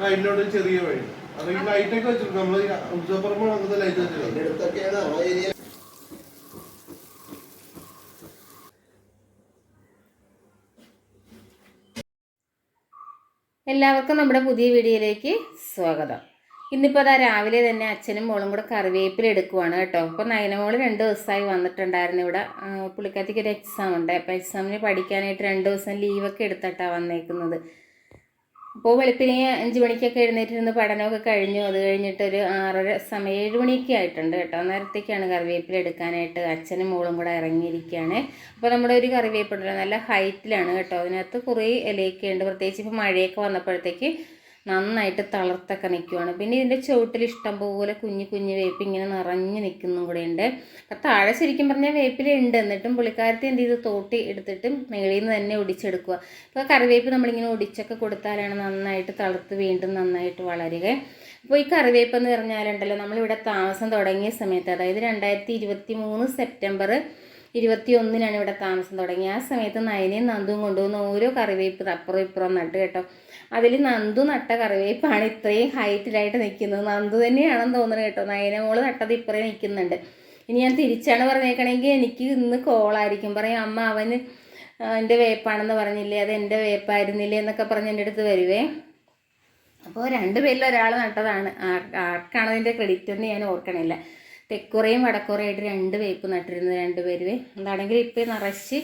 ആ ഇതിനോട് ചെറിയ വഴി. അത് ഈ ലൈറ്റ് ഒക്കെ വെച്ചിട്ടുണ്ട് നമ്മൾ ഉത്സവപ്പുറമ്പ് നടക്കുന്ന ലൈറ്റ് വെച്ചിട്ടുണ്ട് എല്ലാവർക്കും നമ്മുടെ പുതിയ വീഡിയോയിലേക്ക് സ്വാഗതം. ഇന്നിപ്പോൾ അതാ രാവിലെ തന്നെ അച്ഛനും മോളും കൂടെ കറിവേപ്പില എടുക്കുവാണ് കേട്ടോ. അപ്പോൾ നയനമോൾ രണ്ട് ദിവസമായി വന്നിട്ടുണ്ടായിരുന്നു ഇവിടെ. പുള്ളിക്കാത്തിക്ക് ഒരു എക്സാം ഉണ്ട്. അപ്പോൾ എക്സാമിന് പഠിക്കാനായിട്ട് രണ്ട് ദിവസം ലീവൊക്കെ എടുത്തിട്ടാണ് വന്നേക്കുന്നത്. അപ്പോൾ വെളുപ്പിനെ അഞ്ച് മണിക്കൊക്കെ എഴുന്നേറ്റിരുന്ന് പഠനമൊക്കെ കഴിഞ്ഞു. അത് കഴിഞ്ഞിട്ട് ഒരു ആറര സമയം ഏഴ് മണിയൊക്കെ ആയിട്ടുണ്ട് കേട്ടോ. നേരത്തേക്കാണ് കറിവേപ്പില എടുക്കാനായിട്ട് അച്ഛനും മോളും കൂടെ ഇറങ്ങിയിരിക്കുകയാണ്. അപ്പോൾ നമ്മുടെ ഒരു കറിവേപ്പുണ്ടല്ലോ നല്ല ഹൈറ്റിലാണ് കേട്ടോ. അതിനകത്ത് കുറേ ഇലയൊക്കെ ഉണ്ട്. പ്രത്യേകിച്ച് ഇപ്പോൾ മഴയൊക്കെ വന്നപ്പോഴത്തേക്ക് നന്നായിട്ട് തളർത്തൊക്കെ നിൽക്കുവാണ് പിന്നെ ഇതിന്റെ ചുവട്ടിൽ ഇഷ്ടം പോലെ കുഞ്ഞു കുഞ്ഞു വേപ്പ് ഇങ്ങനെ നിറഞ്ഞു നിൽക്കുന്നതും കൂടെ ഉണ്ട്. അപ്പം താഴെ ശരിക്കും പറഞ്ഞാൽ വേപ്പിലുണ്ട് എന്നിട്ടും പുള്ളിക്കാരത്തെ എന്ത് ചെയ്ത്? തോട്ടി എടുത്തിട്ട് മേളിൽ നിന്ന് തന്നെ ഒടിച്ചെടുക്കുക അപ്പോൾ കറിവേപ്പ് നമ്മളിങ്ങനെ ഒടിച്ചൊക്കെ കൊടുത്താലാണ് നന്നായിട്ട് തളർത്ത് വീണ്ടും നന്നായിട്ട് വളരുക. അപ്പോൾ ഈ കറിവേപ്പ് എന്ന് പറഞ്ഞാലുണ്ടല്ലോ നമ്മളിവിടെ താമസം തുടങ്ങിയ സമയത്ത് അതായത് രണ്ടായിരത്തി ഇരുപത്തി മൂന്ന് സെപ്റ്റംബർ ഇരുപത്തി ഒന്നിനാണ് ഇവിടെ താമസം തുടങ്ങി ആ സമയത്ത് നയനയും നന്ദും കൊണ്ടുപോകുന്ന ഓരോ കറിവേപ്പ് അപ്പുറം ഇപ്പുറം നട്ട് കേട്ടോ. അതിൽ നന്ദു നട്ട കറിവേപ്പാണ് ഇത്രയും ഹൈറ്റിലായിട്ട് നിൽക്കുന്നത് നന്ദു തന്നെയാണെന്ന് തോന്നുന്നത് കേട്ടോ. നയന മോൾ നട്ടത് ഇപ്പറേ നിൽക്കുന്നുണ്ട് ഇനി ഞാൻ തിരിച്ചാണ് പറഞ്ഞേക്കണമെങ്കിൽ എനിക്ക് ഇന്ന് കോളായിരിക്കും. പറയും അമ്മ അവന് എന്റെ വേപ്പാണെന്ന് പറഞ്ഞില്ലേ? അത് എന്റെ വേപ്പായിരുന്നില്ലേ? എന്നൊക്കെ പറഞ്ഞ് എന്റെ അടുത്ത് വരുവേ. അപ്പോൾ രണ്ടുപേരിൽ ഒരാൾ നട്ടതാണ്. ആർ- ആർക്കാണ് അതിന്റെ ക്രെഡിറ്റ് എന്ന് ഞാൻ ഓർക്കണില്ല. തെക്കുറയും വടക്കുറയായിട്ട് രണ്ട് വേപ്പ് നട്ടിരുന്നത് രണ്ടുപേരുവേ എന്താണെങ്കിൽ ഇപ്പം നിറച്ച്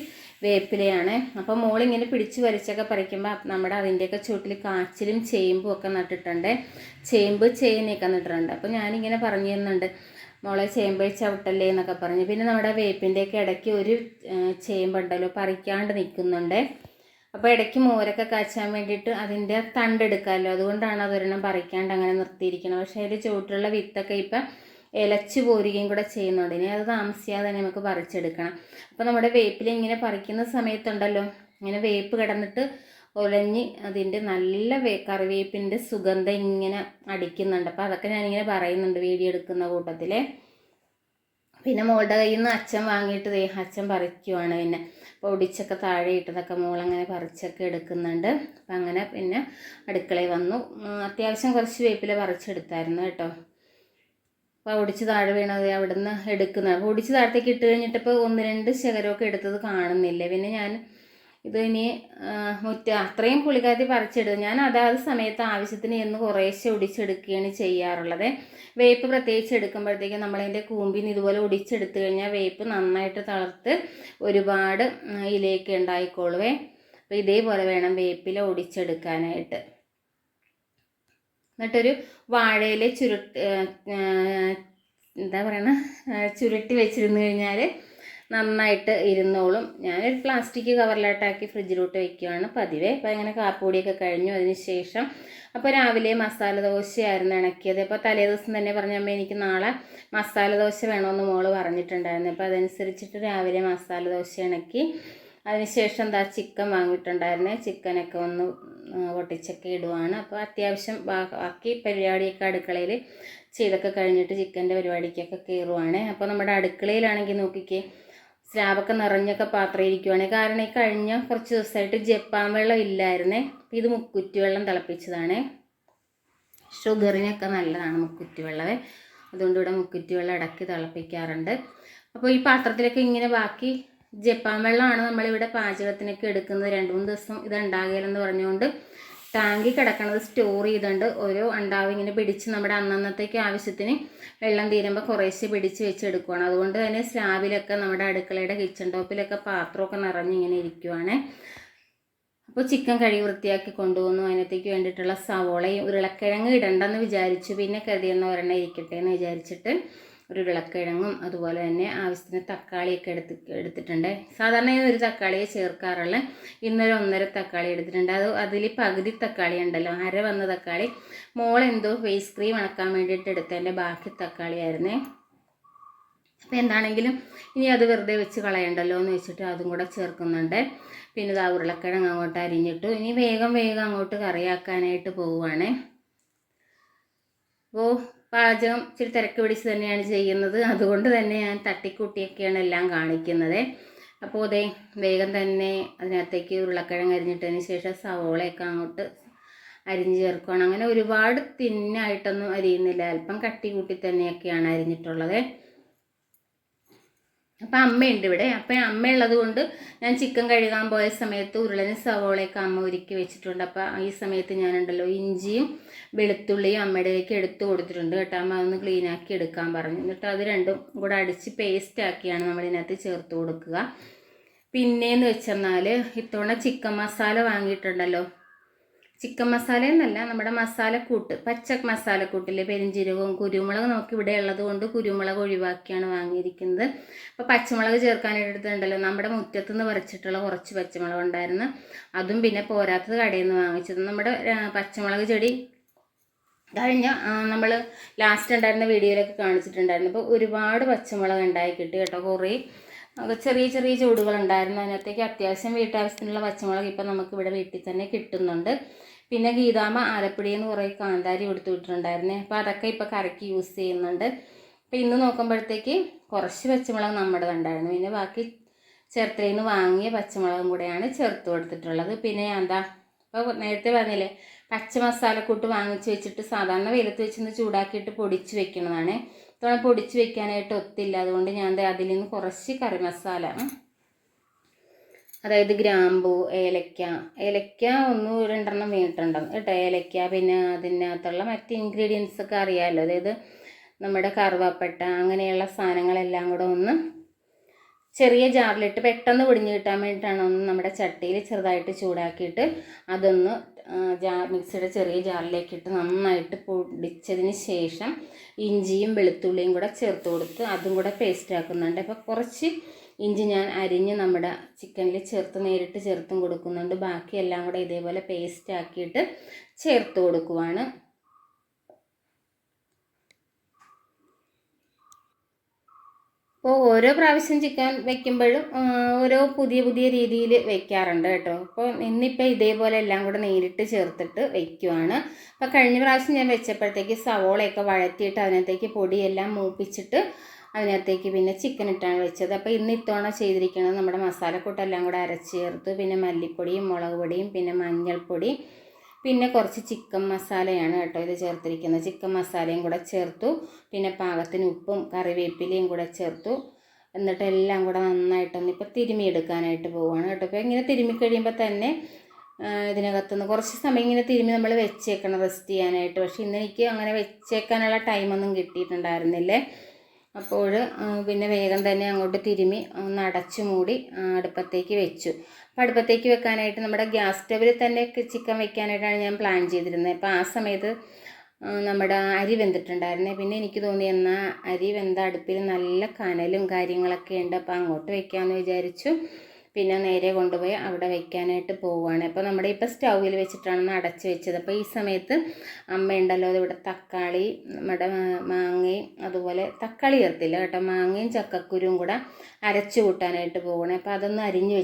വേപ്പിലയാണ്. അപ്പോൾ മോളിങ്ങനെ പിടിച്ച് വലിച്ചൊക്കെ പറിക്കുമ്പോൾ നമ്മുടെ അതിന്റെയൊക്കെ ചുവട്ടിൽ കാച്ചിലും ചേമ്പും ഒക്കെ നട്ടിട്ടുണ്ട്. ചേമ്പ് ചേനയൊക്കെ നട്ടിട്ടുണ്ട്. അപ്പോൾ ഞാനിങ്ങനെ പറഞ്ഞു തരുന്നുണ്ട് മോളെ ചേമ്പ് ചവിട്ടല്ലേ എന്നൊക്കെ പറഞ്ഞു. പിന്നെ നമ്മുടെ വേപ്പിന്റെയൊക്കെ ഇടയ്ക്ക് ഒരു ചേമ്പുണ്ടല്ലോ പറിക്കാണ്ട് നിൽക്കുന്നുണ്ട്. അപ്പോൾ ഇടയ്ക്ക് മോരൊക്കെ കാച്ചാൻ വേണ്ടിയിട്ട് അതിന്റെ തണ്ടെടുക്കാമല്ലോ അതുകൊണ്ടാണ് അതൊരെണ്ണം പറിക്കാണ്ട് അങ്ങനെ നിർത്തിയിരിക്കുന്നത്. പക്ഷേ അതിന്റെ ചുവട്ടിലുള്ള വിത്തൊക്കെ ഇപ്പം ഇലച്ചു പോരുകയും കൂടെ ചെയ്യുന്നുണ്ട് ഇനി അത് താമസിയാതെ തന്നെ നമുക്ക് പറിച്ചെടുക്കണം. അപ്പോൾ നമ്മുടെ വേപ്പിൽ ഇങ്ങനെ പറിക്കുന്ന സമയത്തുണ്ടല്ലോ ഇങ്ങനെ വേപ്പ് കിടന്നിട്ട് ഒലഞ്ഞ് അതിന്റെ നല്ല വേ കറിവേപ്പിന്റെ സുഗന്ധം ഇങ്ങനെ അടിക്കുന്നുണ്ട്. അപ്പോൾ അതൊക്കെ ഞാനിങ്ങനെ പറയുന്നുണ്ട് വീഡിയോ എടുക്കുന്ന കൂട്ടത്തിൽ പിന്നെ മോളുടെ കയ്യിൽ നിന്ന് അച്ഛൻ വാങ്ങിയിട്ട് ദേ അച്ഛൻ പറിക്കുവാണ് പിന്നെ. പൊടിച്ചൊക്കെ താഴെ ഇട്ടതൊക്കെ മോളങ്ങനെ പറിച്ചൊക്കെ എടുക്കുന്നുണ്ട്. അപ്പം അങ്ങനെ പിന്നെ അടുക്കളയിൽ വന്നു. അത്യാവശ്യം കുറച്ച് വേപ്പില പറിച്ചെടുത്തായിരുന്നു കേട്ടോ. അപ്പോൾ ഒടിച്ച് താഴെ വീണത് അവിടുന്ന് എടുക്കുന്നത് അപ്പോൾ ഒടിച്ച് താഴത്തേക്ക് ഇട്ട് കഴിഞ്ഞിട്ടിപ്പോൾ ഒന്ന് രണ്ട് ശകരമൊക്കെ എടുത്തത് കാണുന്നില്ല. പിന്നെ ഞാൻ ഇത് ഇനി മുറ്റ അത്രയും പുളിക്കാത്തി പറിച്ചെടുത്തു ഞാൻ അതാത് സമയത്ത് ആവശ്യത്തിന് എന്ന് കുറേശ്ശെ ഒടിച്ചെടുക്കുകയാണ് ചെയ്യാറുള്ളത്. വേപ്പ് പ്രത്യേകിച്ച് എടുക്കുമ്പോഴത്തേക്കും നമ്മളതിന്റെ കൂമ്പിന് ഇതുപോലെ ഒടിച്ചെടുത്തു കഴിഞ്ഞാൽ വേപ്പ് നന്നായിട്ട് തളർത്ത് ഒരുപാട് ഇലയൊക്കെ ഉണ്ടായിക്കോളുവേ. അപ്പോൾ ഇതേപോലെ വേണം വേപ്പില ഒടിച്ചെടുക്കാനായിട്ട്. എന്നിട്ടൊരു വാഴയില ചുരുട്ട് എന്താ പറയണ ചുരുട്ടി വെച്ചിരുന്നു കഴിഞ്ഞാൽ നന്നായിട്ട് ഇരുന്നോളും. ഞാനൊരു പ്ലാസ്റ്റിക് കവറിലോട്ടാക്കി ഫ്രിഡ്ജിലോട്ട് വെക്കുകയാണ് പതിവേ അപ്പോൾ ഇങ്ങനെ കാപ്പുപൊടിയൊക്കെ കഴിഞ്ഞു. അതിന് ശേഷം അപ്പോൾ രാവിലെ മസാല ദോശയായിരുന്നു ഇണക്കിയത്. അപ്പോൾ തലേ ദിവസം തന്നെ പറഞ്ഞ അമ്മ എനിക്ക് നാളെ മസാല ദോശ വേണമെന്ന് മോൾ പറഞ്ഞിട്ടുണ്ടായിരുന്നു. അപ്പോൾ അതനുസരിച്ചിട്ട് രാവിലെ മസാല ദോശ ഇണക്കി അതിനുശേഷം എന്താ ചിക്കൻ വാങ്ങിയിട്ടുണ്ടായിരുന്നേ? ചിക്കനൊക്കെ ഒന്ന് പൊട്ടിച്ചൊക്കെ ഇടുവാണ്. അപ്പോൾ അത്യാവശ്യം ബാക്കി പരിപാടിയൊക്കെ അടുക്കളയിൽ ചെയ്തൊക്കെ കഴിഞ്ഞിട്ട് ചിക്കന്റെ പരിപാടിക്കൊക്കെ കയറുവാണ്. അപ്പോൾ നമ്മുടെ അടുക്കളയിലാണെങ്കിൽ നോക്കിക്കേ സ്ലാബൊക്കെ നിറഞ്ഞൊക്കെ പാത്രം ഇരിക്കുവാണ് കാരണം ഈ കഴിഞ്ഞ കുറച്ച് ദിവസമായിട്ട് ജപ്പാൻ വെള്ളം ഇല്ലായിരുന്നേ. ഇത് മുക്കുറ്റി വെള്ളം തിളപ്പിച്ചതാണ്. ഷുഗറിനൊക്കെ നല്ലതാണ് മുക്കുറ്റി വെള്ളമേ. അതുകൊണ്ട് ഇവിടെ മുക്കുറ്റി വെള്ളം ഇടയ്ക്ക് തിളപ്പിക്കാറുണ്ട്. അപ്പോൾ ഈ പാത്രത്തിലൊക്കെ ഇങ്ങനെ ബാക്കി ജപ്പാൻ വെള്ളമാണ് നമ്മളിവിടെ പാചകത്തിനൊക്കെ എടുക്കുന്നത്. രണ്ട് മൂന്ന് ദിവസം ഇത് ഉണ്ടാകില്ലെന്ന് പറഞ്ഞുകൊണ്ട് ടാങ്കിൽ കിടക്കണത് സ്റ്റോർ ചെയ്തുകൊണ്ട് ഓരോ അണ്ടാവ് ഇങ്ങനെ പിടിച്ച് നമ്മുടെ അന്നന്നത്തേക്ക് ആവശ്യത്തിന് വെള്ളം തീരുമ്പോൾ കുറേശ്ശെ പിടിച്ച് വെച്ചെടുക്കുവാണ് അതുകൊണ്ട് തന്നെ സ്ലാബിലൊക്കെ നമ്മുടെ അടുക്കളയുടെ കിച്ചൺ ടോപ്പിലൊക്കെ പാത്രമൊക്കെ നിറഞ്ഞിങ്ങനെ ഇരിക്കുവാണ്. അപ്പോൾ ചിക്കൻ കഴുകി വൃത്തിയാക്കി കൊണ്ടുവന്നു. അതിനകത്തേക്ക് വേണ്ടിയിട്ടുള്ള സവോളയും ഉരുളക്കിഴങ്ങ് ഇടണ്ടെന്ന് വിചാരിച്ചു. പിന്നെ കരുതിയെന്ന് ഒരെണ്ണം ഇരിക്കട്ടെ എന്ന് വിചാരിച്ചിട്ട് ഒരു ഉരുളക്കിഴങ്ങും അതുപോലെ തന്നെ ആവശ്യത്തിന് തക്കാളിയൊക്കെ എടുത്ത് എടുത്തിട്ടുണ്ട്. സാധാരണ ഒരു തക്കാളിയെ ചേർക്കാറുള്ള. ഇന്നൊരു ഒന്നര തക്കാളി എടുത്തിട്ടുണ്ട്. അത് അതിൽ പകുതി തക്കാളി ഉണ്ടല്ലോ. അര വന്ന തക്കാളി. മോൾ എന്തോ ഫേസ് ക്രീം ഇണക്കാൻ വേണ്ടിയിട്ട് എടുത്തതിന്റെ ബാക്കി തക്കാളി ആയിരുന്നേ. അപ്പോൾ എന്താണെങ്കിലും ഇനി അത് വെറുതെ വെച്ച് കളയണ്ടല്ലോ എന്ന് വെച്ചിട്ട് അതും കൂടെ ചേർക്കുന്നുണ്ട്. പിന്നെ ഇതാ ഉരുളക്കിഴങ്ങ് അങ്ങോട്ട് അരിഞ്ഞിട്ടു. ഇനി വേഗം വേഗം അങ്ങോട്ട് കറിയാക്കാനായിട്ട് പോവുകയാണേ അപ്പോൾ പാചകം ഇച്ചിരി തിരക്ക് പിടിച്ച് തന്നെയാണ് ചെയ്യുന്നത്. അതുകൊണ്ട് തന്നെ ഞാൻ തട്ടിക്കൂട്ടിയൊക്കെയാണ് എല്ലാം കാണിക്കുന്നത്. അപ്പോൾ അതേ വേഗം തന്നെ അതിനകത്തേക്ക് ഉരുളക്കിഴങ്ങ് അരിഞ്ഞിട്ടതിന് ശേഷം സവോളയൊക്കെ അങ്ങോട്ട് അരിഞ്ഞ് ചേർക്കുകയാണ് അങ്ങനെ ഒരുപാട് തിന്നായിട്ടൊന്നും അരിയുന്നില്ല. അല്പം കട്ടി കൂട്ടി തന്നെയൊക്കെയാണ് അരിഞ്ഞിട്ടുള്ളത്. അപ്പം അമ്മയുണ്ട് ഇവിടെ. അപ്പം അമ്മയുള്ളത് കൊണ്ട് ഞാൻ ചിക്കൻ കഴുകാൻ പോയ സമയത്ത് ഉരുളനും സവോളയൊക്കെ അമ്മ ഒരുക്കി വെച്ചിട്ടുണ്ട്. അപ്പം ഈ സമയത്ത് ഞാനുണ്ടല്ലോ ഇഞ്ചിയും വെളുത്തുള്ളിയും അമ്മയുടെയൊക്കെ എടുത്ത് കൊടുത്തിട്ടുണ്ട് കേട്ടോ. അമ്മ അതൊന്ന് ക്ലീൻ ആക്കി എടുക്കാൻ പറഞ്ഞു. എന്നിട്ട് അത് രണ്ടും കൂടെ അടിച്ച് പേസ്റ്റ് ആക്കിയാണ് നമ്മൾ ചേർത്ത് കൊടുക്കുക. പിന്നെയെന്ന് വെച്ചെന്നാൽ ഇത്തവണ ചിക്കൻ മസാല വാങ്ങിയിട്ടുണ്ടല്ലോ. ചിക്കൻ മസാല എന്നല്ല നമ്മുടെ മസാലക്കൂട്ട് പച്ച മസാലക്കൂട്ടിൽ പെരിഞ്ചീരകവും കുരുമുളക് നമുക്ക് ഇവിടെ ഉള്ളത് കൊണ്ട് കുരുമുളക് ഒഴിവാക്കിയാണ് വാങ്ങിയിരിക്കുന്നത്. അപ്പോൾ പച്ചമുളക് ചേർക്കാനായിട്ടുണ്ടല്ലോ നമ്മുടെ മുറ്റത്ത് നിന്ന് പറിച്ചിട്ടുള്ള കുറച്ച് പച്ചമുളക് ഉണ്ടായിരുന്നു. അതും പിന്നെ പോരാത്തത് കടയിൽ നിന്ന് വാങ്ങിച്ചത്. നമ്മുടെ പച്ചമുളക് ചെടി കഴിഞ്ഞ നമ്മൾ ലാസ്റ്റ് ഉണ്ടായിരുന്ന വീഡിയോയിലൊക്കെ കാണിച്ചിട്ടുണ്ടായിരുന്നു. അപ്പോൾ ഒരുപാട് പച്ചമുളക് ഉണ്ടായി കിട്ടി കേട്ടോ കുറേ. ചെറിയ ചെറിയ ചൂടുകൾ ഉണ്ടായിരുന്നു. അതിനകത്തേക്ക് അത്യാവശ്യം വീട്ടാവശ്യത്തിനുള്ള പച്ചമുളക് ഇപ്പം നമുക്ക് ഇവിടെ വീട്ടിൽ തന്നെ കിട്ടുന്നുണ്ട്. പിന്നെ ഗീതാമ്മ ആലപ്പുഴയിൽ നിന്ന് കുറേ കാന്താരി കൊടുത്തു വിട്ടിട്ടുണ്ടായിരുന്നേ. അപ്പോൾ അതൊക്കെ ഇപ്പോൾ കറക്കി യൂസ് ചെയ്യുന്നുണ്ട്. അപ്പോൾ ഇന്ന് നോക്കുമ്പോഴത്തേക്ക് കുറച്ച് പച്ചമുളക് നമ്മുടെ ഉണ്ടായിരുന്നു പിന്നെ ബാക്കി ചേർത്തലയിൽ നിന്ന് വാങ്ങിയ പച്ചമുളകും കൂടെയാണ് ചേർത്ത് കൊടുത്തിട്ടുള്ളത്. പിന്നെ എന്താ ഇപ്പോൾ നേരത്തെ പറഞ്ഞില്ലേ പച്ച മസാലക്കൂട്ട് വാങ്ങിച്ച് വെച്ചിട്ട് സാധാരണ വെയിലത്ത് വെച്ചൊന്ന് ചൂടാക്കിയിട്ട് പൊടിച്ച് വെക്കുന്നതാണ് ഇത്തവണ പൊടിച്ച് വെക്കാനായിട്ട് ഒത്തില്ല. അതുകൊണ്ട് ഞാൻ അതിൽ നിന്ന് കുറച്ച് കറി മസാല. അതായത് ഗ്രാമ്പു ഏലക്ക. ഏലക്ക ഒന്ന് രണ്ടെണ്ണം വീണിട്ടുണ്ടാകും കേട്ടോ. ഏലക്ക പിന്നെ അതിനകത്തുള്ള മറ്റ് ഇൻഗ്രീഡിയൻസ് ഒക്കെ അറിയാമല്ലോ അതായത് നമ്മുടെ കറുവാപ്പട്ട അങ്ങനെയുള്ള സാധനങ്ങളെല്ലാം കൂടെ ഒന്ന് ചെറിയ ജാറിലിട്ട് പെട്ടെന്ന് പൊടിഞ്ഞ് കിട്ടാൻ വേണ്ടിയിട്ടാണ് ഒന്ന് നമ്മുടെ ചട്ടിയിൽ ചെറുതായിട്ട് ചൂടാക്കിയിട്ട് അതൊന്ന് ജാർ മിക്സിയുടെ ചെറിയ ജാറിലേക്കിട്ട് നന്നായിട്ട് പൊടിച്ചതിന് ശേഷം ഇഞ്ചിയും വെളുത്തുള്ളിയും കൂടെ ചേർത്ത് കൊടുത്ത് അതും കൂടെ പേസ്റ്റ് ആക്കുന്നുണ്ട്. അപ്പോൾ കുറച്ച് ഇഞ്ചി ഞാൻ അരിഞ്ഞ് നമ്മുടെ ചിക്കനിൽ ചേർത്ത് നേരിട്ട് ചേർത്തും കൊടുക്കുന്നുണ്ട്. ബാക്കി എല്ലാം കൂടെ ഇതേപോലെ പേസ്റ്റ് ആക്കിയിട്ട് ചേർത്ത് കൊടുക്കുവാണ്. അപ്പോൾ ഓരോ പ്രാവശ്യം ചിക്കൻ വെക്കുമ്പോഴും ഓരോ പുതിയ പുതിയ രീതിയിൽ വെക്കാറുണ്ട് കേട്ടോ. അപ്പോൾ ഇന്നിപ്പോൾ ഇതേപോലെ എല്ലാം കൂടെ നേരിട്ട് ചേർത്തിട്ട് വെക്കുവാണ്. അപ്പോൾ കഴിഞ്ഞ പ്രാവശ്യം ഞാൻ വെച്ചപ്പോഴത്തേക്ക് സവോളയൊക്കെ വഴറ്റിയിട്ട് അതിനകത്തേക്ക് പൊടിയെല്ലാം മൂപ്പിച്ചിട്ട് അതിനകത്തേക്ക് പിന്നെ ചിക്കൻ ഇട്ടാണ് വെച്ചത്. അപ്പോൾ ഇന്ന് ഇത്തവണ ചെയ്തിരിക്കുന്നത് നമ്മുടെ മസാലക്കൂട്ടെല്ലാം കൂടെ അരച്ച് ചേർത്ത് പിന്നെ മല്ലിപ്പൊടിയും മുളക് പൊടിയും പിന്നെ മഞ്ഞൾപ്പൊടി പിന്നെ കുറച്ച് ചിക്കൻ മസാലയാണ് കേട്ടോ ഇത് ചേർത്തിരിക്കുന്നത്. ചിക്കൻ മസാലയും കൂടെ ചേർത്തു. പിന്നെ പാകത്തിന് ഉപ്പും കറിവേപ്പിലയും കൂടെ ചേർത്തു. എന്നിട്ട് എല്ലാം കൂടെ നന്നായിട്ടൊന്ന് ഇപ്പോൾ തിരുമിയെടുക്കാനായിട്ട് പോവുകയാണ് കേട്ടോ. ഇപ്പോൾ ഇങ്ങനെ തിരുമി കഴിയുമ്പോൾ തന്നെ ഇതിനകത്തുനിന്ന് കുറച്ച് സമയം ഇങ്ങനെ തിരുമി നമ്മൾ വെച്ചേക്കണം റെസ്റ്റ് ചെയ്യാനായിട്ട്. പക്ഷേ ഇന്ന് എനിക്ക് അങ്ങനെ വെച്ചേക്കാനുള്ള ടൈമൊന്നും കിട്ടിയിട്ടുണ്ടായിരുന്നില്ലേ. അപ്പോൾ പിന്നെ വേഗം തന്നെ അങ്ങോട്ട് തിരുമ്മി ഒന്ന് അടച്ചു മൂടി അടുപ്പത്തേക്ക് വെച്ചു. അപ്പം അടുപ്പത്തേക്ക് വെക്കാനായിട്ട് നമ്മുടെ ഗ്യാസ് സ്റ്റവിൽ തന്നെ ചിക്കൻ വെക്കാനായിട്ടാണ് ഞാൻ പ്ലാൻ ചെയ്തിരുന്നത്. അപ്പോൾ ആ സമയത്ത് നമ്മുടെ അരി വെന്തിട്ടുണ്ടായിരുന്നേ. പിന്നെ എനിക്ക് തോന്നി എന്നാൽ അരി വെന്ത അടുപ്പിൽ നല്ല കനലും കാര്യങ്ങളൊക്കെ ഉണ്ട് അപ്പോൾ അങ്ങോട്ട് വെക്കാമെന്ന് വിചാരിച്ചു. പിന്നെ നേരെ കൊണ്ടുപോയി അവിടെ വയ്ക്കാനായിട്ട് പോവുകയാണ്. അപ്പോൾ നമ്മുടെ ഇപ്പോൾ സ്റ്റൗവിൽ വെച്ചിട്ടാണ് അടച്ച് വെച്ചത്. അപ്പോൾ ഈ സമയത്ത് അമ്മ അമ്മയുണ്ടല്ലോ ഇവിടെ തക്കാളി നമ്മുടെ മാങ്ങയും അതുപോലെ തക്കാളി ചേർത്തില്ല കേട്ടോ. മാങ്ങയും ചക്കക്കുരും കൂടെ അരച്ചു കൂട്ടാനായിട്ട് പോവുകയാണ്. അപ്പോൾ അതൊന്ന് അരിഞ്ഞ്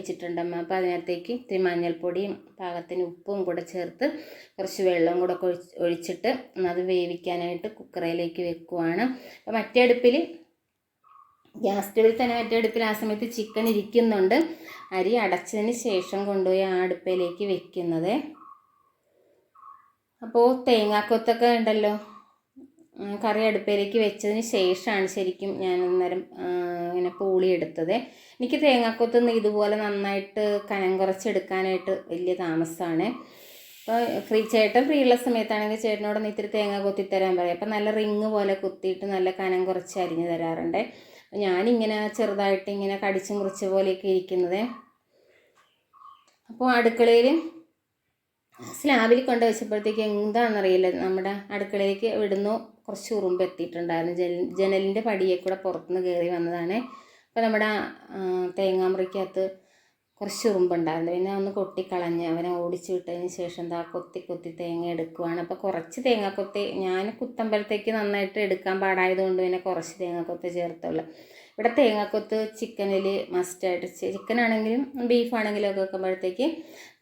അമ്മ. അപ്പോൾ അതിനകത്തേക്ക് ഇത്തിരി മഞ്ഞൾപ്പൊടിയും പാകത്തിന് ഉപ്പും കൂടെ ചേർത്ത് കുറച്ച് വെള്ളവും കൂടെ ഒഴിച്ചിട്ട് അത് വേവിക്കാനായിട്ട് കുക്കറയിലേക്ക് വെക്കുവാണ്. അപ്പോൾ മറ്റേ അടുപ്പിൽ ഗ്യാസ് സ്റ്റവിൽ തന്നെ മറ്റേ അടുപ്പിൽ ആ സമയത്ത് ചിക്കൻ ഇരിക്കുന്നുണ്ട്. അരി അടച്ചതിന് ശേഷം കൊണ്ടുപോയി ആ അടുപ്പിലേക്ക് വെക്കുന്നത്. അപ്പോൾ തേങ്ങാക്കൊത്തൊക്കെ ഉണ്ടല്ലോ. കറി അടുപ്പിലേക്ക് വെച്ചതിന് ശേഷമാണ് ശരിക്കും ഞാൻ അന്നേരം ഇങ്ങനെ പൂളി എടുത്തത്. എനിക്ക് തേങ്ങാക്കൊത്തൊന്ന് ഇതുപോലെ നന്നായിട്ട് കനം കുറച്ചെടുക്കാനായിട്ട് വലിയ താമസമാണ്. അപ്പോൾ ഫ്രീ ചേട്ടൻ ഫ്രീ ഉള്ള സമയത്താണെങ്കിൽ ചേട്ടനോടൊന്ന് ഇത്തിരി തേങ്ങ കൊത്തി തരാൻ പറയും. അപ്പം നല്ല റിങ് പോലെ കുത്തിയിട്ട് നല്ല കനം കുറച്ച് അരിഞ്ഞ് തരാറുണ്ട്. ഞാനിങ്ങനെ ചെറുതായിട്ട് ഇങ്ങനെ കടിച്ചും കുറിച്ച പോലെയൊക്കെ ഇരിക്കുന്നത്. അപ്പോൾ അടുക്കളയിൽ സ്ലാബിൽ കൊണ്ട് വെച്ചപ്പോഴത്തേക്ക് എന്താണെന്നറിയില്ല. നമ്മുടെ അടുക്കളയിലേക്ക് ഇവിടുന്ന് കുറച്ച് ഉറുമ്പ് എത്തിയിട്ടുണ്ടായിരുന്നു. ജനൽ ജനലിന്റെ പടിയെ കൂടെ പുറത്തുനിന്ന് കയറി വന്നതാണ്. അപ്പോൾ നമ്മുടെ തേങ്ങാമുറിക്കകത്ത് കുറച്ച് ഉറുമ്പുണ്ടായിരുന്നു. പിന്നെ ഒന്ന് കൊട്ടിക്കളഞ്ഞ് അവനെ ഓടിച്ചു വിട്ടതിന് ശേഷം എന്താ കൊത്തി കൊത്തി തേങ്ങ എടുക്കുവാണ്. അപ്പോൾ കുറച്ച് തേങ്ങ കൊത്തി ഞാൻ കുത്തമ്പലത്തേക്ക് നന്നായിട്ട് എടുക്കാൻ പാടായതുകൊണ്ട് പിന്നെ കുറച്ച് തേങ്ങ തേങ്ങാക്കൊത്ത് ചേർത്തുള്ളൂ. ഇവിടെ തേങ്ങാക്കൊത്ത് ചിക്കനിൽ മസ്റ്റായിട്ട് ചിക്കനാണെങ്കിലും ബീഫാണെങ്കിലും ഒക്കെ വെക്കുമ്പോഴത്തേക്ക്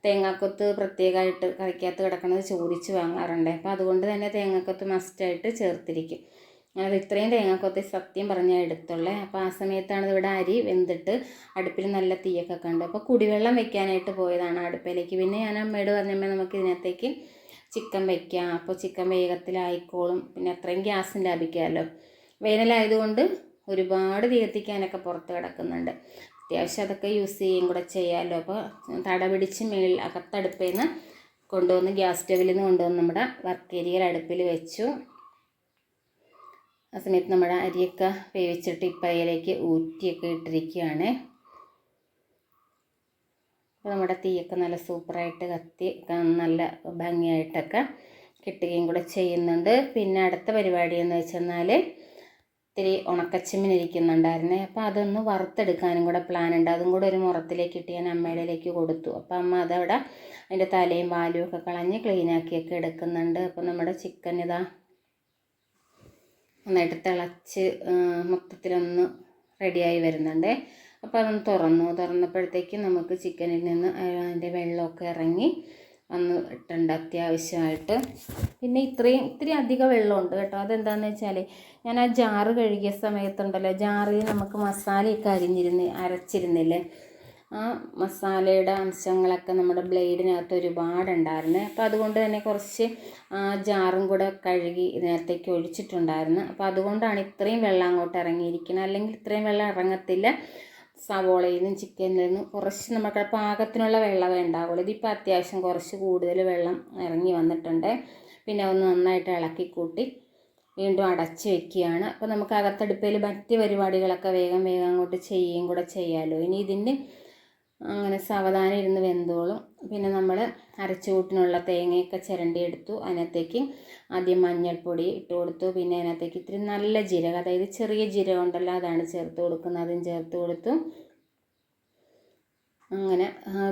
തേങ്ങാക്കൊത്ത് പ്രത്യേകമായിട്ട് കറിക്കകത്ത് കിടക്കുന്നത് ചോദിച്ച് വാങ്ങാറുണ്ട്. അപ്പോൾ അതുകൊണ്ട് തന്നെ തേങ്ങാക്കൊത്ത് മസ്റ്റായിട്ട് ചേർത്തിരിക്കും. അത് ഇത്രയും തേങ്ങാക്കൊത്തി സത്യം പറഞ്ഞാൽ എടുത്തുള്ളേ. അപ്പോൾ ആ സമയത്താണ് ഇവിടെ അരി വെന്തിട്ട് അടുപ്പിൽ നല്ല തീയൊക്കെ കണ്ടു അപ്പോൾ കുടിവെള്ളം വെക്കാനായിട്ട് പോയതാണ് അടുപ്പിലേക്ക്. പിന്നെ ഞാൻ അമ്മയോട് പറഞ്ഞപ്പോൾ നമുക്ക് ഇതിനകത്തേക്ക് ചിക്കൻ വയ്ക്കാം അപ്പോൾ ചിക്കൻ വേഗത്തിലായിക്കോളും. പിന്നെ അത്രയും ഗ്യാസും ലാഭിക്കാമല്ലോ. വേനലായതുകൊണ്ട് ഒരുപാട് തീ പുറത്ത് കിടക്കുന്നുണ്ട്. അത്യാവശ്യം അതൊക്കെ യൂസ് ചെയ്യുകയും കൂടെ ചെയ്യാമല്ലോ. അപ്പോൾ തട പിടിച്ച് മേളിൽ അകത്തടുപ്പിൽ നിന്ന് കൊണ്ടുവന്ന് ഗ്യാസ് സ്റ്റവിൽ നിന്ന് കൊണ്ടുവന്ന് നമ്മുടെ വർക്ക് ഏരിയയിൽ അടുപ്പിൽ വെച്ചു. ആ സമയത്ത് നമ്മുടെ അരിയൊക്കെ വേവിച്ചിട്ട് ഇപ്പയിലേക്ക് ഊറ്റിയൊക്കെ ഇട്ടിരിക്കുകയാണ്. അപ്പോൾ നമ്മുടെ തീയൊക്കെ നല്ല സൂപ്പറായിട്ട് കത്തി നല്ല ഭംഗിയായിട്ടൊക്കെ കിട്ടുകയും കൂടെ ചെയ്യുന്നുണ്ട്. പിന്നെ അടുത്ത പരിപാടി എന്ന് വെച്ചെന്നാൽ ഇത്തിരി ഉണക്കച്ചിമ്മിൻ ഇരിക്കുന്നുണ്ടായിരുന്നേ. അപ്പോൾ അതൊന്ന് വറുത്തെടുക്കാനും കൂടെ പ്ലാൻ ഉണ്ട് അതും കൂടെ ഒരു മുറത്തിലേക്ക് ഇട്ട് ഞാൻ അമ്മയുടെയിലേക്ക് കൊടുത്തു. അപ്പോൾ അമ്മ അതവിടെ അതിന്റെ തലയും വാലും ഒക്കെ കളഞ്ഞ് ക്ലീനാക്കിയൊക്കെ എടുക്കുന്നുണ്ട്. അപ്പോൾ നമ്മുടെ ചിക്കൻ ഇതാ നന്നായിട്ട് തിളച്ച് മൊത്തത്തിലൊന്ന് റെഡിയായി വരുന്നുണ്ട്. അപ്പോൾ അതൊന്ന് തുറന്നു. തുറന്നപ്പോഴത്തേക്ക് നമുക്ക് ചിക്കനിൽ നിന്ന് അതിന്റെ വെള്ളമൊക്കെ ഇറങ്ങി വന്ന് ഇട്ടുണ്ട് അത്യാവശ്യമായിട്ട്. പിന്നെ ഇത്രയും ഇത്തിരി അധികം വെള്ളമുണ്ട് കേട്ടോ. അതെന്താണെന്ന് വെച്ചാൽ ഞാൻ ആ ജാറ് കഴുകിയ സമയത്തുണ്ടല്ലോ ജാറിൽ നമുക്ക് മസാലയൊക്കെ അരിഞ്ഞിരുന്ന് അരച്ചിരുന്നില്ലേ? ആ മസാലയുടെ അംശങ്ങളൊക്കെ നമ്മുടെ ബ്ലേഡിനകത്ത് ഒരുപാടുണ്ടായിരുന്നു. അപ്പോൾ അതുകൊണ്ട് തന്നെ കുറച്ച് ആ ജാറും കൂടെ കഴുകി ഇതിനകത്തേക്ക് ഒഴിച്ചിട്ടുണ്ടായിരുന്നു. അപ്പോൾ അതുകൊണ്ടാണ് ഇത്രയും വെള്ളം അങ്ങോട്ട് ഇറങ്ങിയിരിക്കുന്നത്. അല്ലെങ്കിൽ ഇത്രയും വെള്ളം ഇറങ്ങത്തില്ല. സവോളയിൽ നിന്നും ചിക്കനിൽ നിന്നും കുറച്ച് നമുക്ക് പാകത്തിനുള്ള വെള്ളമേ ഉണ്ടാവുള്ളൂ. ഇതിപ്പോൾ അത്യാവശ്യം കുറച്ച് കൂടുതൽ വെള്ളം ഇറങ്ങി വന്നിട്ടുണ്ട്. പിന്നെ ഒന്ന് നന്നായിട്ട് ഇളക്കി കൂട്ടി വീണ്ടും അടച്ച് വെക്കുകയാണ്. അപ്പോൾ നമുക്ക് അകത്തടുപ്പയിൽ മറ്റ് പരിപാടികളൊക്കെ വേഗം വേഗം അങ്ങോട്ട് ചെയ്യുകയും കൂടെ ചെയ്യാമല്ലോ ഇനി ഇതിന്റെ അങ്ങനെ സാവധാനം ഇരുന്ന് വെന്തോളും. പിന്നെ നമ്മൾ അരച്ചുകൂട്ടിനുള്ള തേങ്ങയൊക്കെ ചിരണ്ടി എടുത്തു അതിനകത്തേക്ക് ആദ്യം മഞ്ഞൾപ്പൊടി ഇട്ട് കൊടുത്തു. പിന്നെ അതിനകത്തേക്ക് ഇത്തിരി നല്ല ജീരകം അതായത് ചെറിയ ജീരകം ഉണ്ടല്ലോ അതാണ് ചേർത്ത് കൊടുക്കുന്നത്. അതും ചേർത്ത് കൊടുത്തു. അങ്ങനെ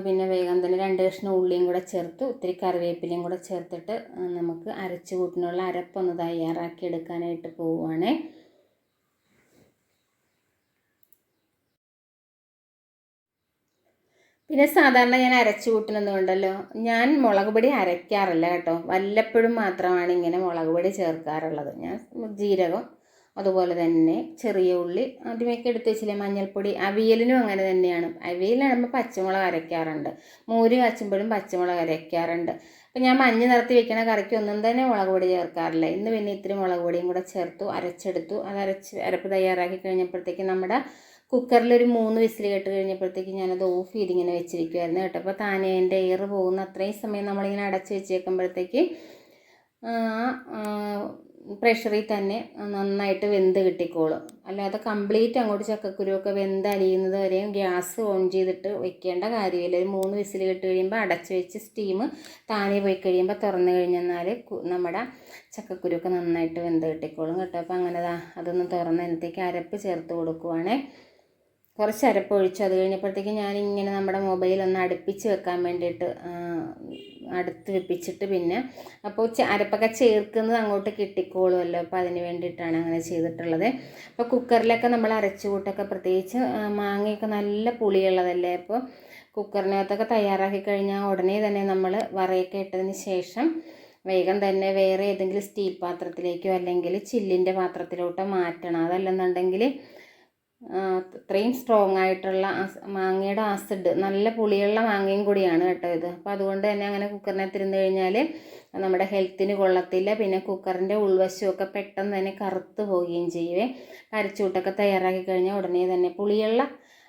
പിന്നെ വേഗം തന്നെ രണ്ട് കഷ്ണം ഉള്ളിയും കൂടെ ചേർത്തു. ഇത്തിരി കറിവേപ്പിലയും കൂടെ ചേർത്തിട്ട് നമുക്ക് അരച്ചുകൂട്ടിനുള്ള അരപ്പൊന്ന് തയ്യാറാക്കി എടുക്കാനായിട്ട് പോവുകയാണേ പിന്നെ സാധാരണ ഞാൻ അരച്ചു കൂട്ടുന്നതുകൊണ്ടല്ലോ ഞാൻ മുളക് പൊടി അരയ്ക്കാറില്ല കേട്ടോ. വല്ലപ്പോഴും മാത്രമാണ് ഇങ്ങനെ മുളക് പൊടി ചേർക്കാറുള്ളത്. ഞാൻ ജീരകം അതുപോലെ തന്നെ ചെറിയ ഉള്ളി ആദ്യമൊക്കെ എടുത്ത് വെച്ചില്ലേ മഞ്ഞൾപ്പൊടി അവിയലിനും അങ്ങനെ തന്നെയാണ്. അവിയലിനാകുമ്പോൾ പച്ചമുളക് അരയ്ക്കാറുണ്ട്. മോര് കാച്ചുമ്പോഴും പച്ചമുളക് അരയ്ക്കാറുണ്ട്. അപ്പം ഞാൻ മഞ്ഞ നിറത്തി വെക്കണ കറിക്ക് ഒന്നും തന്നെ മുളക് പൊടി ചേർക്കാറില്ല. ഇന്ന് പിന്നെ ഇത്തിരി മുളക് പൊടിയും കൂടെ ചേർത്തു അരച്ചെടുത്തു. അത് അരച്ച് അരപ്പ് തയ്യാറാക്കി കഴിഞ്ഞപ്പോഴത്തേക്ക് നമ്മുടെ കുക്കറിൽ ഒരു മൂന്ന് വിസിൽ കേട്ട് കഴിഞ്ഞപ്പോഴത്തേക്ക് ഞാനത് ഓഫ് ചെയ്തിങ്ങനെ വെച്ചിരിക്കുമായിരുന്നു കേട്ടോ. അപ്പോൾ താനേ എന്റെ എയർ പോകുന്ന അത്രയും സമയം നമ്മളിങ്ങനെ അടച്ച് വെച്ചേക്കുമ്പോഴത്തേക്ക് പ്രഷറിൽ തന്നെ നന്നായിട്ട് വെന്ത് കിട്ടിക്കോളും. അല്ലാതെ കംപ്ലീറ്റ് അങ്ങോട്ട് ചക്കക്കുരുവൊക്കെ വെന്ത് അലിയുന്നത് വരെയും ഗ്യാസ് ഓൺ ചെയ്തിട്ട് വെക്കേണ്ട കാര്യമില്ല. ഒരു മൂന്ന് വിസിൽ കേട്ട് കഴിയുമ്പോൾ അടച്ചു വെച്ച് സ്റ്റീം താനേ പോയി കഴിയുമ്പോൾ തുറന്നു കഴിഞ്ഞെന്നാൽ നമ്മുടെ ചക്കക്കുരുവൊക്കെ നന്നായിട്ട് വെന്ത് കിട്ടിക്കോളും കേട്ടോ. അപ്പോൾ അങ്ങനെ അതൊന്ന് തുറന്ന് അതിനകത്തേക്ക് അരപ്പ് ചേർത്ത് കൊടുക്കുവാണേ. കുറച്ച് അരപ്പ് ഒഴിച്ചു. അത് കഴിഞ്ഞപ്പോഴത്തേക്ക് ഞാനിങ്ങനെ നമ്മുടെ മൊബൈൽ ഒന്ന് അടുപ്പിച്ച് വെക്കാൻ വേണ്ടിയിട്ട് അടുത്ത് വെപ്പിച്ചിട്ട് പിന്നെ അപ്പോൾ അരപ്പൊക്കെ ചേർക്കുന്നത് അങ്ങോട്ട് കിട്ടിക്കോളുമല്ലോ. അപ്പോൾ അതിന് വേണ്ടിയിട്ടാണ് അങ്ങനെ ചെയ്തിട്ടുള്ളത്. അപ്പോൾ കുക്കറിലൊക്കെ നമ്മൾ അരച്ചുകൂട്ടൊക്കെ പ്രത്യേകിച്ച് മാങ്ങയൊക്കെ നല്ല പുളിയുള്ളതല്ലേ? അപ്പോൾ കുക്കറിനകത്തൊക്കെ തയ്യാറാക്കി കഴിഞ്ഞാൽ ഉടനെ തന്നെ നമ്മൾ വറയൊക്കെ ഇട്ടതിന് ശേഷം വേഗം തന്നെ വേറെ ഏതെങ്കിലും സ്റ്റീൽ പാത്രത്തിലേക്കോ അല്ലെങ്കിൽ ചില്ലിന്റെ പാത്രത്തിലോട്ടോ മാറ്റണം. അതല്ലെന്നുണ്ടെങ്കിൽ അത്രയും സ്ട്രോങ് ആയിട്ടുള്ള മാങ്ങയുടെ ആസിഡ് നല്ല പുളിയുള്ള മാങ്ങയും കൂടിയാണ് കേട്ടോ ഇത്. അപ്പോൾ അതുകൊണ്ട് തന്നെ അങ്ങനെ കുക്കറിനകത്ത് ഇരുന്ന് കഴിഞ്ഞാൽ നമ്മുടെ ഹെൽത്തിന് കൊള്ളത്തില്ല. പിന്നെ കുക്കറിന്റെ ഉൾവശമൊക്കെ പെട്ടെന്ന് തന്നെ കറുത്ത് പോവുകയും ചെയ്യുവേ അരച്ചൂട്ടൊക്കെ തയ്യാറാക്കി കഴിഞ്ഞാൽ ഉടനെ തന്നെ പുളിയുള്ള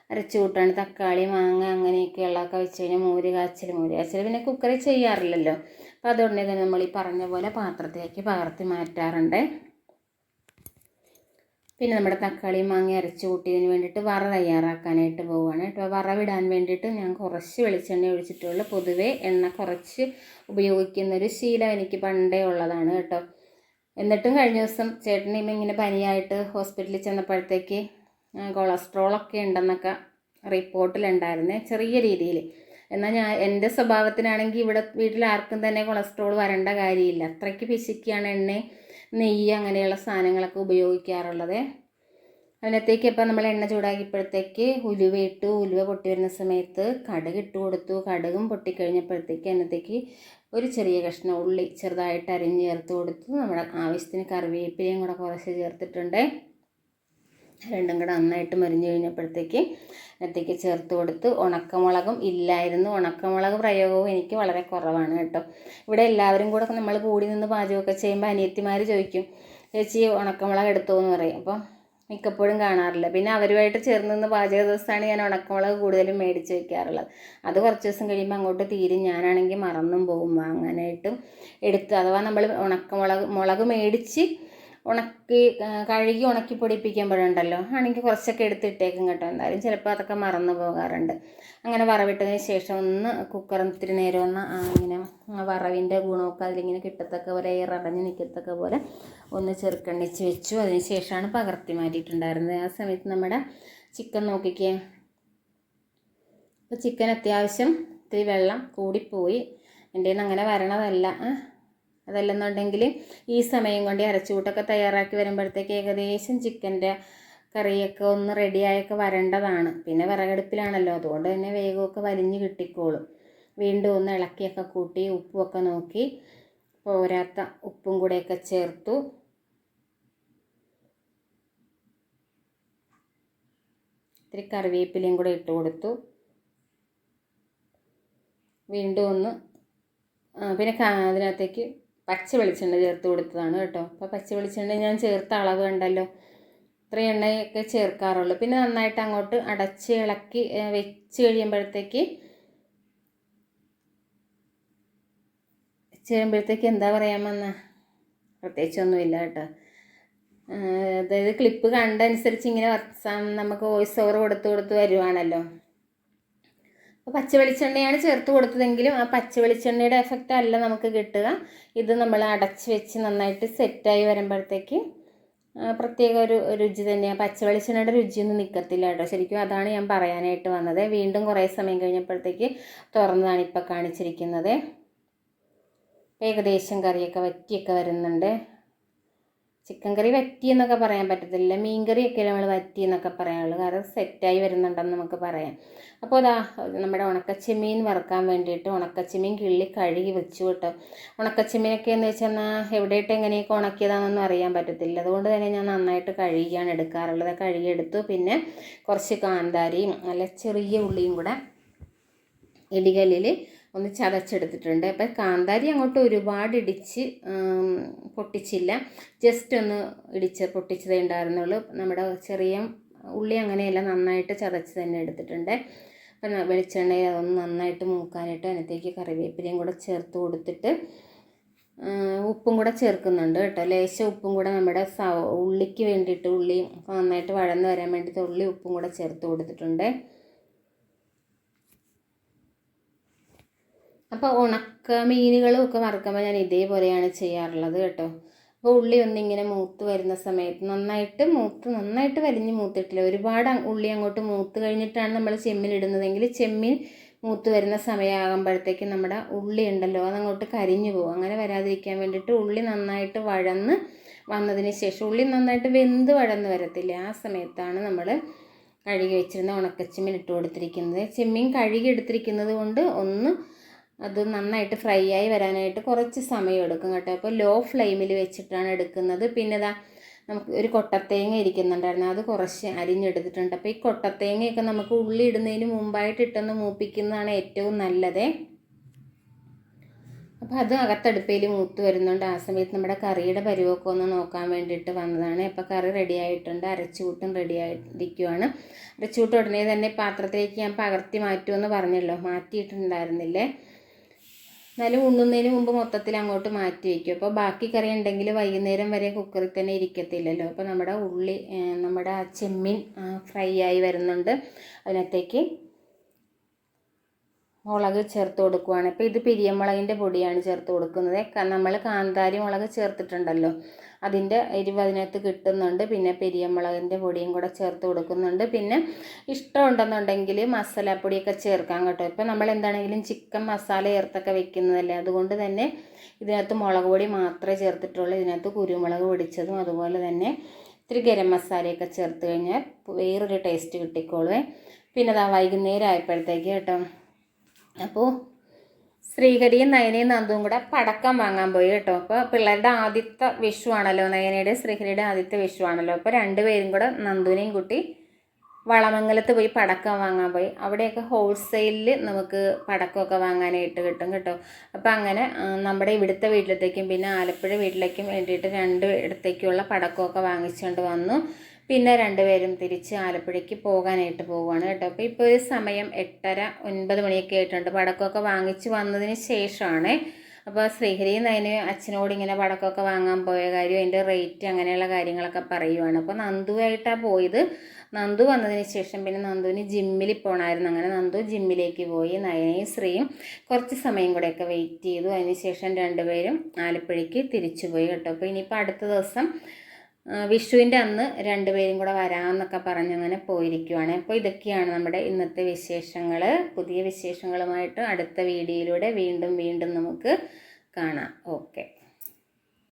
അരച്ചൂട്ടാണ് തക്കാളി മാങ്ങ അങ്ങനെയൊക്കെയുള്ളതൊക്കെ വെച്ച് കഴിഞ്ഞാൽ മോര് കാച്ചൽ മോര് കാച്ചൽ. പിന്നെ കുക്കറിൽ ചെയ്യാറില്ലല്ലോ. അപ്പോൾ അതുകൊണ്ട് തന്നെ നമ്മൾ ഈ പറഞ്ഞ പോലെ പാത്രത്തിലേക്ക് പകർത്തി മാറ്റാറുണ്ട്. പിന്നെ നമ്മുടെ തക്കാളി മാങ്ങ അരച്ച് കൂട്ടിയതിന് വേണ്ടിയിട്ട് വറ തയ്യാറാക്കാനായിട്ട് പോവുകയാണ് കേട്ടോ. വറവിടാൻ വേണ്ടിയിട്ട് ഞാൻ കുറച്ച് വെളിച്ചെണ്ണ ഒഴിച്ചിട്ടുള്ളൂ. പൊതുവേ എണ്ണ കുറച്ച് ഉപയോഗിക്കുന്നൊരു ശീലം എനിക്ക് പണ്ടേ ഉള്ളതാണ് കേട്ടോ. എന്നിട്ടും കഴിഞ്ഞ ദിവസം ചേട്ടന് ഇങ്ങനെ പനിയായിട്ട് ഹോസ്പിറ്റലിൽ ചെന്നപ്പോഴത്തേക്ക് കൊളസ്ട്രോളൊക്കെ ഉണ്ടെന്നൊക്കെ റിപ്പോർട്ടിലുണ്ടായിരുന്നേ ചെറിയ രീതിയിൽ. എന്നാൽ ഞാൻ എന്റെ സ്വഭാവത്തിനാണെങ്കിൽ ഇവിടെ വീട്ടിൽ ആർക്കും തന്നെ കൊളസ്ട്രോൾ വരേണ്ട കാര്യമില്ല. അത്രയ്ക്ക് പിശിക്കുകയാണ് എണ്ണ. നെയ്യ് അങ്ങനെയുള്ള സാധനങ്ങളൊക്കെ ഉപയോഗിക്കാറുള്ളത്. അതിനകത്തേക്ക് ഇപ്പം നമ്മൾ എണ്ണ ചൂടാക്കിയപ്പോഴത്തേക്ക് ഉലുവ ഇട്ടു. ഉലുവ പൊട്ടി വരുന്ന സമയത്ത് കടുക് ഇട്ട് കൊടുത്തു. കടുകും പൊട്ടിക്കഴിഞ്ഞപ്പോഴത്തേക്ക് അതിനകത്തേക്ക് ഒരു ചെറിയ കഷ്ണം ഉള്ളി ചെറുതായിട്ട് അരിഞ്ഞ് ചേർത്ത് കൊടുത്തു. നമ്മുടെ ആവശ്യത്തിന് കറിവേപ്പിലയും കൂടെ കുറച്ച് ചേർത്തിട്ടുണ്ട്. രണ്ടും കൂടെ നന്നായിട്ട് മരിഞ്ഞ് കഴിഞ്ഞപ്പോഴത്തേക്ക് അതിനകത്തേക്ക് ചേർത്ത് കൊടുത്ത് ഉണക്കമുളകും ഇല്ലായിരുന്നു. ഉണക്കമുളക് പ്രയോഗവും എനിക്ക് വളരെ കുറവാണ് കേട്ടോ. ഇവിടെ എല്ലാവരും കൂടെ നമ്മൾ കൂടി നിന്ന് പാചകമൊക്കെ ചെയ്യുമ്പോൾ അനിയത്തിമാർ ചോദിക്കും ചേച്ചി ഉണക്കമുളക് എടുത്തോ? എന്ന് പറയും. അപ്പം മിക്കപ്പോഴും കാണാറില്ല. പിന്നെ അവരുമായിട്ട് ചേർന്ന് നിന്ന് പാചക ദിവസമാണ് ഞാൻ ഉണക്കമുളക് കൂടുതലും മേടിച്ച് വെക്കാറുള്ളത്. അത് കുറച്ച് ദിവസം കഴിയുമ്പോൾ അങ്ങോട്ട് തീരും. ഞാനാണെങ്കിൽ മറന്നും പോകും വാങ്ങാനായിട്ടും എടുത്ത്. അഥവാ നമ്മൾ ഉണക്കമുളക് മുളക് മേടിച്ച് ഉണക്കി കഴുകി ഉണക്കി പൊടിപ്പിക്കുമ്പോഴുണ്ടല്ലോ. ആണെങ്കിൽ കുറച്ചൊക്കെ എടുത്തിട്ടേക്കും കേട്ടോ. എന്തായാലും ചിലപ്പോൾ അതൊക്കെ മറന്നു പോകാറുണ്ട്. അങ്ങനെ വറവിട്ടതിന് ശേഷം ഒന്ന് കുക്കർ ഇത്തിരി നേരം ഒന്ന് ഇങ്ങനെ വറവിന്റെ ഗുണമൊക്കെ അതിലിങ്ങനെ കിട്ടത്തക്ക പോലെ ഇറടഞ്ഞ് നിൽക്കത്തക്ക പോലെ ഒന്ന് ചെറുക്കണ്ണിച്ച് വെച്ചു. അതിന് ശേഷമാണ് പകർത്തി മാറ്റിയിട്ടുണ്ടായിരുന്നത്. ആ സമയത്ത് നമ്മുടെ ചിക്കൻ നോക്കിക്കേ. അപ്പോൾ ചിക്കൻ അത്യാവശ്യം ഇത്തിരി വെള്ളം കൂടിപ്പോയി. എന്റെ അങ്ങനെ വരണതല്ല. അതല്ലെന്നുണ്ടെങ്കിൽ ഈ സമയം കൊണ്ട് അരച്ചുകൂട്ടൊക്കെ തയ്യാറാക്കി വരുമ്പോഴത്തേക്ക് ഏകദേശം ചിക്കന്റെ കറിയൊക്കെ ഒന്ന് റെഡിയായൊക്കെ വരേണ്ടതാണ്. പിന്നെ വിറകടുപ്പിലാണല്ലോ. അതുകൊണ്ട് തന്നെ വേഗമൊക്കെ വലിഞ്ഞ് കിട്ടിക്കോളും. വീണ്ടും ഒന്ന് ഇളക്കിയൊക്കെ കൂട്ടി ഉപ്പുമൊക്കെ നോക്കി പോരാത്ത ഉപ്പും കൂടെയൊക്കെ ചേർത്തു. ഇത്തിരി കറിവേപ്പിലയും കൂടെ ഇട്ട് കൊടുത്തു. വീണ്ടും ഒന്ന് പിന്നെ അതിനകത്തേക്ക് പച്ച വെളിച്ചെണ്ണ ചേർത്ത് കൊടുത്തതാണ് കേട്ടോ. അപ്പോൾ പച്ച വെളിച്ചെണ്ണ ഞാൻ ചേർത്ത അളവ് കണ്ടല്ലോ. ഇത്ര എണ്ണയൊക്കെ ചേർക്കാറുള്ളൂ. പിന്നെ നന്നായിട്ട് അങ്ങോട്ട് അടച്ച് ഇളക്കി വെച്ച് കഴിയുമ്പോഴത്തേക്ക് വെച്ച് കഴിയുമ്പോഴത്തേക്ക് എന്താ പറയാമെന്ന പ്രത്യേകിച്ചൊന്നുമില്ല കേട്ടോ. അതായത് ക്ലിപ്പ് കണ്ടനുസരിച്ച് ഇങ്ങനെ നമുക്ക് വോയിസ് ഓവർ കൊടുത്ത് കൊടുത്ത് വരുവാണല്ലോ. പച്ച വെളിച്ചെണ്ണയാണ് ചേർത്ത് കൊടുത്തതെങ്കിലും ആ പച്ച വെളിച്ചെണ്ണയുടെ എഫക്റ്റ് അല്ല നമുക്ക് കിട്ടുക. ഇത് നമ്മൾ അടച്ച് വെച്ച് നന്നായിട്ട് സെറ്റായി വരുമ്പോഴത്തേക്ക് പ്രത്യേക ഒരു രുചി തന്നെയാണ് പച്ച വെളിച്ചെണ്ണയുടെ രുചിയൊന്നും നിൽക്കത്തില്ല കേട്ടോ. ശരിക്കും അതാണ് ഞാൻ പറയാനായിട്ട് വന്നത്. വീണ്ടും കുറേ സമയം കഴിഞ്ഞപ്പോഴത്തേക്ക് തുറന്നതാണ് ഇപ്പോൾ കാണിച്ചിരിക്കുന്നത്. ഏകദേശം കറിയൊക്കെ വറ്റിയൊക്കെ വരുന്നുണ്ട്. ചിക്കൻ കറി വറ്റി എന്നൊക്കെ പറയാൻ പറ്റത്തില്ല. മീൻ കറിയൊക്കെ നമ്മൾ വറ്റി എന്നൊക്കെ പറയാനുള്ളൂ. കാരണം സെറ്റായി വരുന്നുണ്ടെന്ന് നമുക്ക് പറയാം. അപ്പോൾ അതാ നമ്മുടെ ഉണക്കച്ചെമ്മീൻ വറുക്കാൻ വേണ്ടിയിട്ട് ഉണക്കച്ചെമ്മീൻ കിള്ളി കഴുകി വെച്ചു കേട്ടോ. ഉണക്കച്ചെമ്മീനൊക്കെ എന്ന് വെച്ചാൽ എവിടെയിട്ട് എങ്ങനെയൊക്കെ ഉണക്കിയതാണെന്നൊന്നും അറിയാൻ പറ്റത്തില്ല. അതുകൊണ്ട് തന്നെ ഞാൻ നന്നായിട്ട് കഴുകിയാണ് എടുക്കാറുള്ളത്. കഴുകിയെടുത്തു. പിന്നെ കുറച്ച് കാന്താരിയും നല്ല ചെറിയ ഉള്ളിയും കൂടെ ഇടികല്ലിൽ ഒന്ന് ചതച്ചെടുത്തിട്ടുണ്ട്. അപ്പം കാന്താരി അങ്ങോട്ട് ഒരുപാട് ഇടിച്ച് പൊട്ടിച്ചില്ല. ജസ്റ്റ് ഒന്ന് ഇടിച്ച് പൊട്ടിച്ചതേ ഉണ്ടായിരുന്നുള്ളൂ. നമ്മുടെ ചെറിയ ഉള്ളി അങ്ങനെയല്ല നന്നായിട്ട് ചതച്ച് തന്നെ എടുത്തിട്ടുണ്ട്. അപ്പം വെളിച്ചെണ്ണയിൽ അതൊന്ന് നന്നായിട്ട് മൂക്കാനായിട്ട് അതിനകത്തേക്ക് കറിവേപ്പിലയും കൂടെ ചേർത്ത് കൊടുത്തിട്ട് ഉപ്പും കൂടെ ചേർക്കുന്നുണ്ട് കേട്ടോ. ലേശം ഉപ്പും കൂടെ നമ്മുടെ സ ഉള്ളിക്ക് വേണ്ടിയിട്ട് ഉള്ളി നന്നായിട്ട് വഴന്ന് വരാൻ വേണ്ടിയിട്ട് ഉള്ളി ഉപ്പും കൂടെ ചേർത്ത് കൊടുത്തിട്ടുണ്ട്. അപ്പോൾ ഉണക്ക മീനുകളും ഒക്കെ വറുക്കുമ്പോൾ ഞാൻ ഇതേപോലെയാണ് ചെയ്യാറുള്ളത് കേട്ടോ. അപ്പോൾ ഉള്ളി ഒന്നിങ്ങനെ മൂത്ത് വരുന്ന സമയത്ത് നന്നായിട്ട് മൂത്ത് നന്നായിട്ട് വലിഞ്ഞ് മൂത്തിട്ടില്ല. ഒരുപാട് ഉള്ളി അങ്ങോട്ട് മൂത്ത് കഴിഞ്ഞിട്ടാണ് നമ്മൾ ചെമ്മിലിടുന്നതെങ്കിൽ ചെമ്മീൻ മൂത്ത് വരുന്ന സമയമാകുമ്പോഴത്തേക്ക് നമ്മുടെ ഉള്ളി ഉണ്ടല്ലോ അതങ്ങോട്ട് കരിഞ്ഞു പോകും. അങ്ങനെ വരാതിരിക്കാൻ വേണ്ടിയിട്ട് ഉള്ളി നന്നായിട്ട് വഴന്ന് വന്നതിന് ശേഷം ഉള്ളി നന്നായിട്ട് വെന്ത് വഴന്ന് വരത്തില്ല. ആ സമയത്താണ് നമ്മൾ കഴുകി വെച്ചിരുന്ന ഉണക്കച്ചെമ്മീൻ ഇട്ട് കൊടുത്തിരിക്കുന്നത്. ചെമ്മീൻ കഴുകി എടുത്തിരിക്കുന്നത് കൊണ്ട് ഒന്ന് അത് നന്നായിട്ട് ഫ്രൈ ആയി വരാനായിട്ട് കുറച്ച് സമയം എടുക്കും കേട്ടോ. അപ്പോൾ ലോ ഫ്ലെയിമിൽ വെച്ചിട്ടാണ് എടുക്കുന്നത്. പിന്നെ ഇതാ നമുക്ക് ഒരു കൊട്ടത്തേങ്ങ ഇരിക്കുന്നുണ്ടായിരുന്നു. അത് കുറച്ച് അരിഞ്ഞെടുത്തിട്ടുണ്ട്. അപ്പോൾ ഈ കൊട്ടത്തേങ്ങയൊക്കെ നമുക്ക് ഉള്ളി ഇടുന്നതിന് മുമ്പായിട്ട് ഇട്ടൊന്ന് മൂപ്പിക്കുന്നതാണ് ഏറ്റവും നല്ലത്. അപ്പോൾ അത് അകത്തടുപ്പയിൽ മൂത്ത് വരുന്നുണ്ട്. ആ സമയത്ത് നമ്മുടെ കറിയുടെ പരിവൊക്കെ ഒന്ന് നോക്കാൻ വേണ്ടിയിട്ട് വന്നതാണ്. അപ്പോൾ കറി റെഡി ആയിട്ടുണ്ട്. അരച്ചുകൂട്ടും റെഡി ആയിരിക്കുവാണ് അരച്ചുകൂട്ട് ഉടനെ തന്നെ പാത്രത്തിലേക്ക് ഞാൻ പകർത്തി മാറ്റുമെന്ന് പറഞ്ഞല്ലോ. മാറ്റിയിട്ടുണ്ടായിരുന്നില്ലേ? എന്നാലും ഉണ്ണുന്നതിന് മുമ്പ് മൊത്തത്തിൽ അങ്ങോട്ട് മാറ്റി വയ്ക്കും. അപ്പോൾ ബാക്കി കറി ഉണ്ടെങ്കിൽ വൈകുന്നേരം വരെ കുക്കറിൽ തന്നെ ഇരിക്കത്തില്ലല്ലോ. അപ്പോൾ നമ്മുടെ ഉള്ളി നമ്മുടെ ചെമ്മീൻ ഫ്രൈ ആയി വരുന്നുണ്ട്. അതിനകത്തേക്ക് മുളക് ചേർത്ത് കൊടുക്കുവാണ്. ഇപ്പോൾ ഇത് പിരിയമുളകിന്റെ പൊടിയാണ് ചേർത്ത് കൊടുക്കുന്നത്. നമ്മൾ കാന്താരി മുളക് ചേർത്തിട്ടുണ്ടല്ലോ. അതിന്റെ എരിവ് അതിനകത്ത് കിട്ടുന്നുണ്ട്. പിന്നെ പെരിയമുളകിന്റെ പൊടിയും കൂടെ ചേർത്ത് കൊടുക്കുന്നുണ്ട്. പിന്നെ ഇഷ്ടമുണ്ടെന്നുണ്ടെങ്കിൽ മസാലപ്പൊടിയൊക്കെ ചേർക്കാം കേട്ടോ. ഇപ്പം നമ്മൾ എന്താണെങ്കിലും ചിക്കൻ മസാല ചേർത്തൊക്കെ വെക്കുന്നതല്ലേ? അതുകൊണ്ട് തന്നെ ഇതിനകത്ത് മുളക് പൊടി മാത്രമേ ചേർത്തിട്ടുള്ളൂ. ഇതിനകത്ത് കുരുമുളക് പൊടിച്ചതും അതുപോലെ തന്നെ ഇത്തിരി ഗരം മസാലയൊക്കെ ചേർത്ത് കഴിഞ്ഞാൽ വേറൊരു ടേസ്റ്റ് കിട്ടിക്കോളുവേ. പിന്നെ അതാ വൈകുന്നേരം ആയപ്പോഴത്തേക്ക് കേട്ടോ. അപ്പോൾ ശ്രീഹരിയും നയനയും നന്ദുവും കൂടെ പടക്കം വാങ്ങാൻ പോയി കേട്ടോ. അപ്പോൾ പിള്ളേരുടെ ആദ്യത്തെ വിഷു ആണല്ലോ നയനയുടെ ശ്രീഹരിയുടെ ആദ്യത്തെ വിഷു ആണല്ലോ. അപ്പോൾ രണ്ടുപേരും കൂടെ നന്ദുവിനെയും കൂട്ടി വളമംഗലത്ത് പോയി പടക്കം വാങ്ങാൻ പോയി. അവിടെയൊക്കെ ഹോൾസെയിലിൽ നമുക്ക് പടക്കമൊക്കെ വാങ്ങാനായിട്ട് കിട്ടും കേട്ടോ. അപ്പോൾ അങ്ങനെ നമ്മുടെ ഇവിടുത്തെ വീട്ടിലത്തേക്കും പിന്നെ ആലപ്പുഴ വീട്ടിലേക്കും വേണ്ടിയിട്ട് രണ്ട് ഇടത്തേക്കുള്ള പടക്കമൊക്കെ വാങ്ങിച്ചുകൊണ്ട് വന്നു. പിന്നെ രണ്ടുപേരും തിരിച്ച് ആലപ്പുഴയ്ക്ക് പോകാനായിട്ട് പോവുകയാണ് കേട്ടോ. അപ്പോൾ ഇപ്പോൾ ഒരു സമയം എട്ടര ഒൻപത് മണിയൊക്കെ ആയിട്ടുണ്ട്. പടക്കമൊക്കെ വാങ്ങിച്ച് വന്നതിന് ശേഷമാണ്. അപ്പോൾ ശ്രീഹരിയും അതിന് അച്ഛനോട് ഇങ്ങനെ പടക്കമൊക്കെ വാങ്ങാൻ പോയ കാര്യം അതിന്റെ റേറ്റ് അങ്ങനെയുള്ള കാര്യങ്ങളൊക്കെ പറയുവാണ്. അപ്പോൾ നന്ദുവായിട്ടാണ് പോയത്. നന്ദു വന്നതിന് ശേഷം പിന്നെ നന്ദുവിന് ജിമ്മിൽ പോകണമായിരുന്നു അങ്ങനെ നന്ദു ജിമ്മിലേക്ക് പോയി. നയനയും ശ്രീയും കുറച്ച് സമയം കൂടെയൊക്കെ വെയിറ്റ് ചെയ്തു. അതിന് ശേഷം രണ്ടുപേരും ആലപ്പുഴയ്ക്ക് തിരിച്ചു പോയി കേട്ടോ. അപ്പോൾ ഇനിയിപ്പോൾ അടുത്ത ദിവസം വിഷുവിന്റെ അന്ന് രണ്ടുപേരും കൂടെ വരാമെന്നൊക്കെ പറഞ്ഞ് അങ്ങനെ പോയിരിക്കുവാണ്. അപ്പോൾ ഇതൊക്കെയാണ് നമ്മുടെ ഇന്നത്തെ വിശേഷങ്ങൾ പുതിയ വിശേഷങ്ങളുമായിട്ട് അടുത്ത വീഡിയോയിലൂടെ വീണ്ടും വീണ്ടും നമുക്ക് കാണാം. ഓക്കെ.